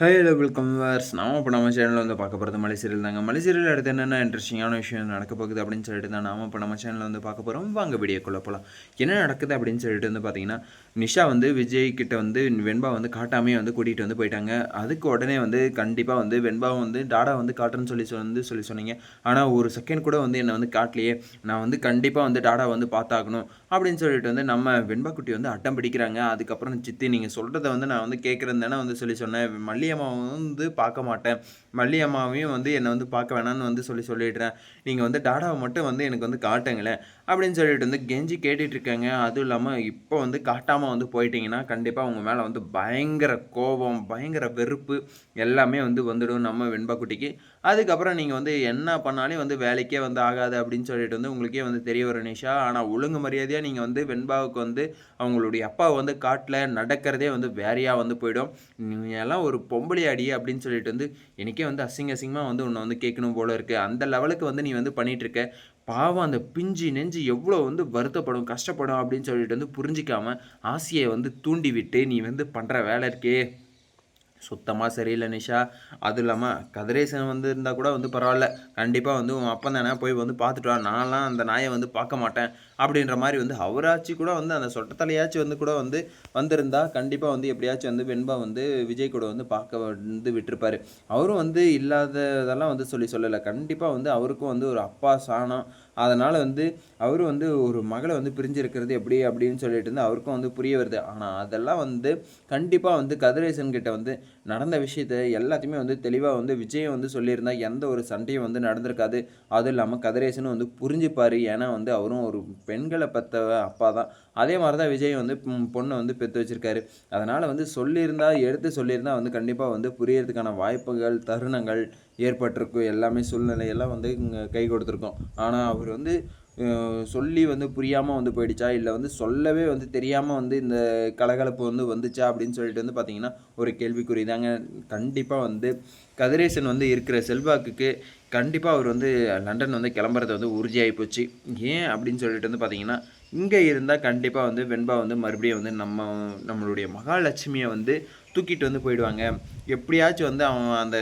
Hello welcome verse நாம இப்போ நம்ம சேனலில் வந்து பார்க்க போகிறது மலை சீரியல் தாங்க. மலை சீரியல் அடுத்து என்னென்ன இன்ட்ரெஸ்டிங்கான விஷயம் நடக்க போகுது அப்படின்னு சொல்லிட்டு தான் நாம் இப்போ நம்ம சேனலில் வந்து பார்க்க போகிறோம் வாங்க வீடியோக்குள்ளே போகலாம் என்ன நடக்குது அப்படின்னு சொல்லிட்டு வந்து பார்த்தீங்கன்னா நிஷா வந்து விஜய் கிட்ட வந்து வெண்பா வந்து காட்டாமே வந்து கூட்டிகிட்டு வந்து போயிட்டாங்க. அதுக்கு உடனே வந்து கண்டிப்பாக வந்து வெண்பா வந்து டாடா வந்து காட்டுன்னு சொல்லி வந்து சொல்லி சொன்னீங்க. ஆனால் ஒரு செகண்ட் கூட வந்து என்னை வந்து காட்டலையே. நான் வந்து கண்டிப்பாக வந்து டாடா வந்து பார்த்தாகணும் அப்படின்னு சொல்லிட்டு வந்து நம்ம வெண்பா குட்டி வந்து அட்டம் பிடிக்கிறாங்க. அதுக்கப்புறம் சித்தி நீங்கள் சொல்கிறத வந்து நான் வந்து கேட்குறேன் தானே வந்து சொல்லி சொன்னேன். மல்லியம்மாவை வந்து பார்க்க மாட்டேன். மல்லியம்மாவையும் வந்து என்னை வந்து பார்க்க வேணாம்னு வந்து சொல்லி சொல்லிடுறேன். நீங்கள் வந்து டாடாவை மட்டும் வந்து எனக்கு வந்து காட்டுங்களேன். அப்படின்னு சொல்லிட்டு வந்து கெஞ்சி கேட்டுட்டு இருக்காங்க. அதுவும் இல்லாமல் இப்போ வந்து காட்டாமல் வந்து போயிட்டீங்கன்னா கண்டிப்பாக உங்கள் மேலே வந்து பயங்கர கோபம் பயங்கர வெறுப்பு எல்லாமே வந்து வந்துடும் நம்ம வெண்பாக்குட்டிக்கு. அதுக்கப்புறம் நீங்கள் வந்து என்ன பண்ணாலும் வந்து வேலைக்கே வந்து ஆகாது அப்படின்னு சொல்லிட்டு வந்து உங்களுக்கே வந்து தெரிய வரும் நிஷா. ஆனால் ஒழுங்கு மரியாதையாக நீங்கள் வந்து வெண்பாவுக்கு வந்து அவங்களுடைய அப்பா வந்து காட்டில் நடக்கிறதே வந்து வேறையாக வந்து போயிடும். நீங்கள் எல்லாம் ஒரு பொம்பளை அடி அப்படின்னு சொல்லிட்டு வந்து எனக்கே வந்து அசிங்க அசிங்கமாக வந்து உன்னை வந்து கேட்கணும் போல இருக்குது அந்த லெவலுக்கு வந்து நீ வந்து பண்ணிகிட்ருக்க பாவம் அந்த பிஞ்சு நெஞ்சு எவ்வளோ வந்து வருத்தப்படும் கஷ்டப்படும் அப்படின்னு சொல்லிட்டு வந்து புரிஞ்சிக்காமல் ஆசையை வந்து தூண்டிவிட்டு நீ வந்து பண்ணுற வேலை இருக்கே. சுத்தமாக சரியில்லை நிஷா. அதுவும் இல்லாமல் கதிரேசன் வந்து இருந்தால் கூட வந்து பரவாயில்ல. கண்டிப்பாக வந்து உன் அப்பன் தானே போய் வந்து பார்த்துட்டு வா. நான்லாம் அந்த நாயை வந்து பார்க்க மாட்டேன். அப்படின்ற மாதிரி வந்து அவராச்சு கூட வந்து அந்த சொட்டத்தலையாச்சும் வந்து கூட வந்து வந்திருந்தா கண்டிப்பாக வந்து எப்படியாச்சும் வந்து வெண்பா வந்து விஜய் கூட வந்து பார்க்க வந்து விட்டுருப்பாரு. அவரும் வந்து இல்லாததெல்லாம் வந்து சொல்லி சொல்லலை. கண்டிப்பாக வந்து அவருக்கும் வந்து ஒரு அப்பா சாணம். அதனால் வந்து அவரும் வந்து ஒரு மகளை வந்து பிரிஞ்சிருக்கிறது எப்படி அப்படின்னு சொல்லிட்டு வந்து அவருக்கும் வந்து புரிய வருது. ஆனால் அதெல்லாம் வந்து கண்டிப்பாக வந்து கதிரேசன் கிட்ட வந்து நடந்த விஷயத்த எல்லாத்தையுமே வந்து தெளிவாக வந்து விஜயம் வந்து சொல்லியிருந்தா எந்த ஒரு சண்டையும் வந்து நடந்திருக்காது. அதுவும் இல்லாமல் கதிரேசனும் வந்து புரிஞ்சுப்பார். ஏன்னா வந்து அவரும் ஒரு பெண்களை பற்ற அப்பா தான் அதே மாதிரி தான் விஜய் வந்து பொண்ணை வந்து பெற்று வச்சுருக்காரு. அதனால் வந்து சொல்லியிருந்தா எடுத்து சொல்லியிருந்தா வந்து கண்டிப்பாக வந்து புரியறதுக்கான வாய்ப்புகள் தருணங்கள் ஏற்பட்டிருக்கும். எல்லாமே சூழ்நிலையெல்லாம் வந்து கை கொடுத்துருக்கோம். ஆனால் அவர் வந்து சொல்லி வந்து புரியாமல் வந்து போயிடுச்சா? இல்லை வந்து சொல்லவே வந்து தெரியாமல் வந்து இந்த கலகலப்பு வந்து வந்துச்சா அப்படின்னு சொல்லிட்டு வந்து பார்த்தீங்கன்னா ஒரு கேள்விக்குறி தாங்க. கண்டிப்பாக வந்து கதிரேசன் வந்து இருக்கிற செல்வாக்குக்கு கண்டிப்பாக அவர் வந்து லண்டன் வந்து கிளம்புறது வந்து உறுதியாகி போச்சு. ஏன் அப்படின்னு சொல்லிட்டு வந்து பார்த்தீங்கன்னா இங்கே இருந்தால் கண்டிப்பாக வந்து வெண்பா வந்து மறுபடியும் வந்து நம்ம நம்மளுடைய மகாலட்சுமியை வந்து தூக்கிட்டு வந்து போயிடுவாங்க. எப்படியாச்சும் வந்து அவன் அந்த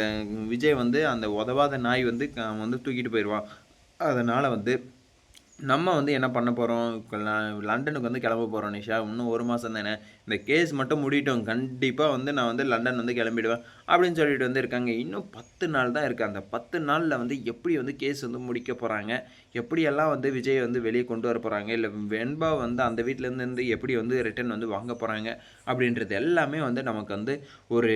விஜய் வந்து அந்த உதவாத நாய் வந்து அவன் வந்து தூக்கிட்டு போயிடுவான். அதனால் வந்து நம்ம வந்து என்ன பண்ண போகிறோம் லண்டனுக்கு வந்து கிளம்ப போகிறோம் நிஷா. இன்னும் ஒரு மாதம் தானே. இந்த கேஸ் மட்டும் முடிட்டோம் கண்டிப்பாக வந்து நான் வந்து லண்டன் வந்து கிளம்பிடுவேன் அப்படின்னு சொல்லிட்டு வந்து இருக்காங்க. இன்னும் பத்து நாள் தான் இருக்குது அந்த பத்து நாளில் வந்து எப்படி வந்து கேஸ் வந்து முடிக்க போகிறாங்க எப்படியெல்லாம் வந்து விஜய் வந்து வெளியே கொண்டு வர போகிறாங்க இல்லை வெண்பா வந்து அந்த வீட்டிலேருந்து எப்படி வந்து ரிட்டன் வந்து வாங்க போகிறாங்க அப்படின்றது எல்லாமே வந்து நமக்கு வந்து ஒரு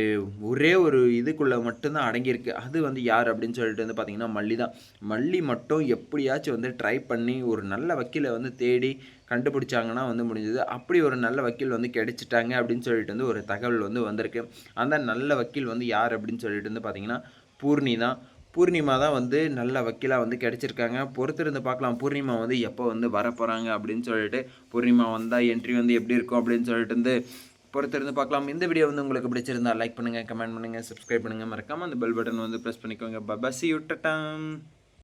ஒரே ஒரு இதுக்குள்ளே மட்டும்தான் அடங்கியிருக்கு. அது வந்து யார் அப்படின்னு சொல்லிட்டு வந்து பார்த்திங்கன்னா மல்லி தான். மல்லி மட்டும் எப்படியாச்சும் வந்து ட்ரை பண்ணி ஒரு நல்ல வக்கீலை வந்து தேடி கண்டுபிடிச்சாங்கன்னா வந்து முடிஞ்சது. அப்படி ஒரு நல்ல வக்கீல் வந்து கிடைச்சிட்டாங்க அப்படின்னு சொல்லிட்டு வந்து ஒரு தகவல் வந்து வந்திருக்கு. அந்த நல்ல வக்கீல் வந்து யார் அப்படின்னு சொல்லிட்டு வந்து பார்த்திங்கன்னா பூர்ணி தான். பூர்ணிமா தான் வந்து நல்ல வக்கீலாக வந்து கிடச்சிருக்காங்க. பொறுத்திருந்து பார்க்கலாம் பூர்ணிமா வந்து எப்போ வந்து வர போகிறாங்க அப்படின்னு சொல்லிட்டு பூர்ணிமா வந்தால் என்ட்ரி வந்து எப்படி இருக்கும் அப்படின்னு சொல்லிட்டு வந்து பொறுத்திருந்து பார்க்கலாம் இந்த வீடியோ வந்து உங்களுக்கு பிடிச்சிருந்தா லைக் பண்ணுங்கள் கமெண்ட் பண்ணுங்கள் சப்ஸ்கிரைப் பண்ணுங்கள் மறக்காமல் அந்த பெல் பட்டன் வந்து ப்ரெஸ் பண்ணிக்கோங்க. பபாசி விட்டட்டாம்